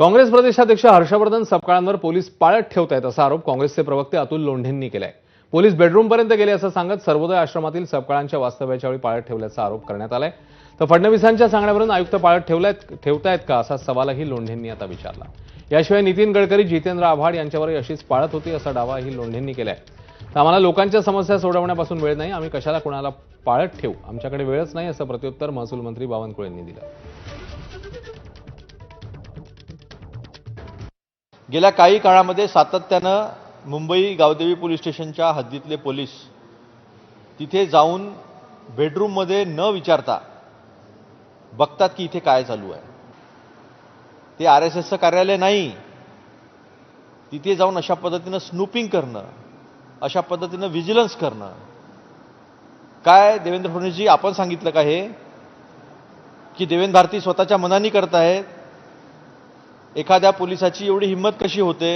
काँग्रेस प्रदेशाध्यक्ष हर्षवर्धन सपकाळांवर पोलीस पाळत ठेवत आहेत असा आरोप काँग्रेसचे प्रवक्ते अतुल लोंढेंनी केलाय. पोलीस बेडरूमपर्यंत गेले असं सांगत सर्वोदय आश्रमातील सपकाळांच्या वास्तव्याच्या वेळी पाळत ठेवल्याचा आरोप करण्यात आलाय. तर फडणवीसांच्या सांगण्यावरून आयुक्त पाळत ठेवल्यात ठेवतायत का असा सवालही लोंढेंनी आता विचारला. याशिवाय नितीन गडकरी जितेंद्र आव्हाड यांच्यावर अशीच पाळत होती असा दावाही लोंढेंनी केलाय. तर आम्हाला लोकांच्या समस्या सोडवण्यापासून वेळ नाही. आम्ही कशाला कुणाला पाळत ठेवू? आमच्याकडे वेळच नाही असं प्रत्युत्तर महसूल मंत्री बावनकुळेंनी दिलं. गेल्या काही काळामध्ये सातत्यानं मुंबई गावदेवी पोलीस स्टेशनच्या हद्दीतले पोलीस तिथे जाऊन बेडरूममध्ये न विचारता बघतात की इथे काय चालू आहे. ते आर एस एसचं कार्यालय नाही. तिथे जाऊन अशा पद्धतीनं स्नूपिंग करणं अशा पद्धतीनं व्हिजिलन्स करणं. काय देवेंद्र फडणवीसजी आपण सांगितलं का हे? की देवेंद्र भारती स्वतःच्या मनाने करतायत एखाद्या पोलिसाची एवढी हिंमत कशी होते?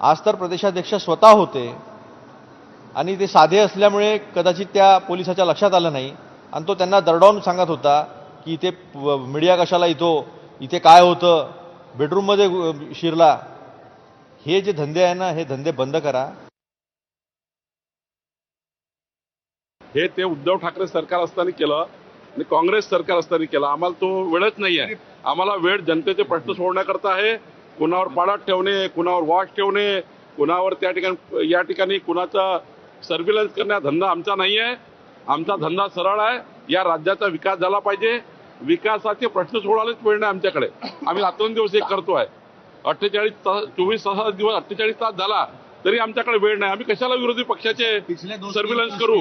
आज तर प्रदेशाध्यक्ष स्वतः होते. आणि ते साधे असल्यामुळे कदाचित त्या पोलिसाच्या लक्षात आलं नाही. आणि तो त्यांना दरडावून सांगत होता की इथे मीडिया कशाला येतो? इथे काय होतं? बेडरूममध्ये शिरला. हे जे धंदे आहे ना हे धंदे बंद करा. हे ते उद्धव ठाकरे सरकार असताना केलं आणि काँग्रेस सरकार असताना केलं. आम्हाला तो वेळच नाही आहे. आम्हाला वेळ जनतेचे प्रश्न सोडण्याकरता आहे. कुणावर पाळत ठेवणे कुणावर वॉच ठेवणे कुणावर त्या ठिकाणी या ठिकाणी कुणाचा सर्व्हिलन्स करण्या धंदा आमचा नाही आहे आमचा धंदा सरळ आहे. या राज्याचा विकास झाला पाहिजे. विकासाचे प्रश्न सोडवायलाच वेळ नाही आमच्याकडे. आम्ही रात्रंदिवस एक करतोय अठ्ठेचाळीस तास चोवीस तास दिवस अठ्ठेचाळीस तास झाला तरी आमच्याकडे वेळ नाही. आम्ही कशाला विरोधी पक्षाचे सर्व्हिलन्स करू?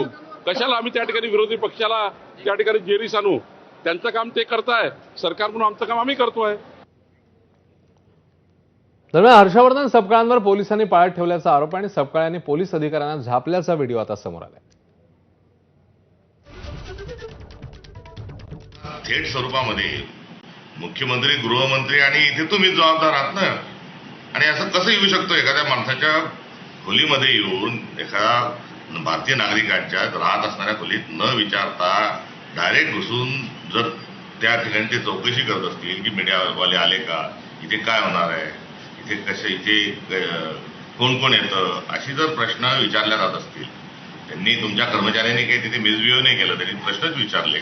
कशाला आम्ही त्या ठिकाणी विरोधी पक्षाला त्या ठिकाणी जेरीस आणू? त्यांचं काम ते करताय सरकार म्हणून आमचं काम आम्ही करतोय. दरम्यान हर्षवर्धन सपकाळांवर पोलिसांनी पाळत ठेवल्याचा आरोप आणि सपकाळ्यांनी पोलीस अधिकाऱ्यांना झापल्याचा व्हिडिओ आता समोर आलाय. थेट स्वरूपामध्ये मुख्यमंत्री गृहमंत्री आणि इथे तुम्ही जबाबदार आहात ना? आणि असं कसं येऊ शकतो? एखाद्या माणसाच्या खोलीमध्ये येऊन एखाद्या भारतीय नागरिकांच्या राहत असणाऱ्या खोलीत न विचारता डायरेक्ट घुसून जर त्या ठिकाणी ते चौकशी करत असतील की मीडियावाले आले का इथे काय होणार आहे इथे कसे इथे कोण कोण येतं अशी जर प्रश्न विचारल्या जात असतील त्यांनी तुमच्या कर्मचाऱ्यांनी काही तिथे मिसबिहेव नाही केलं त्यांनी प्रश्नच विचारले.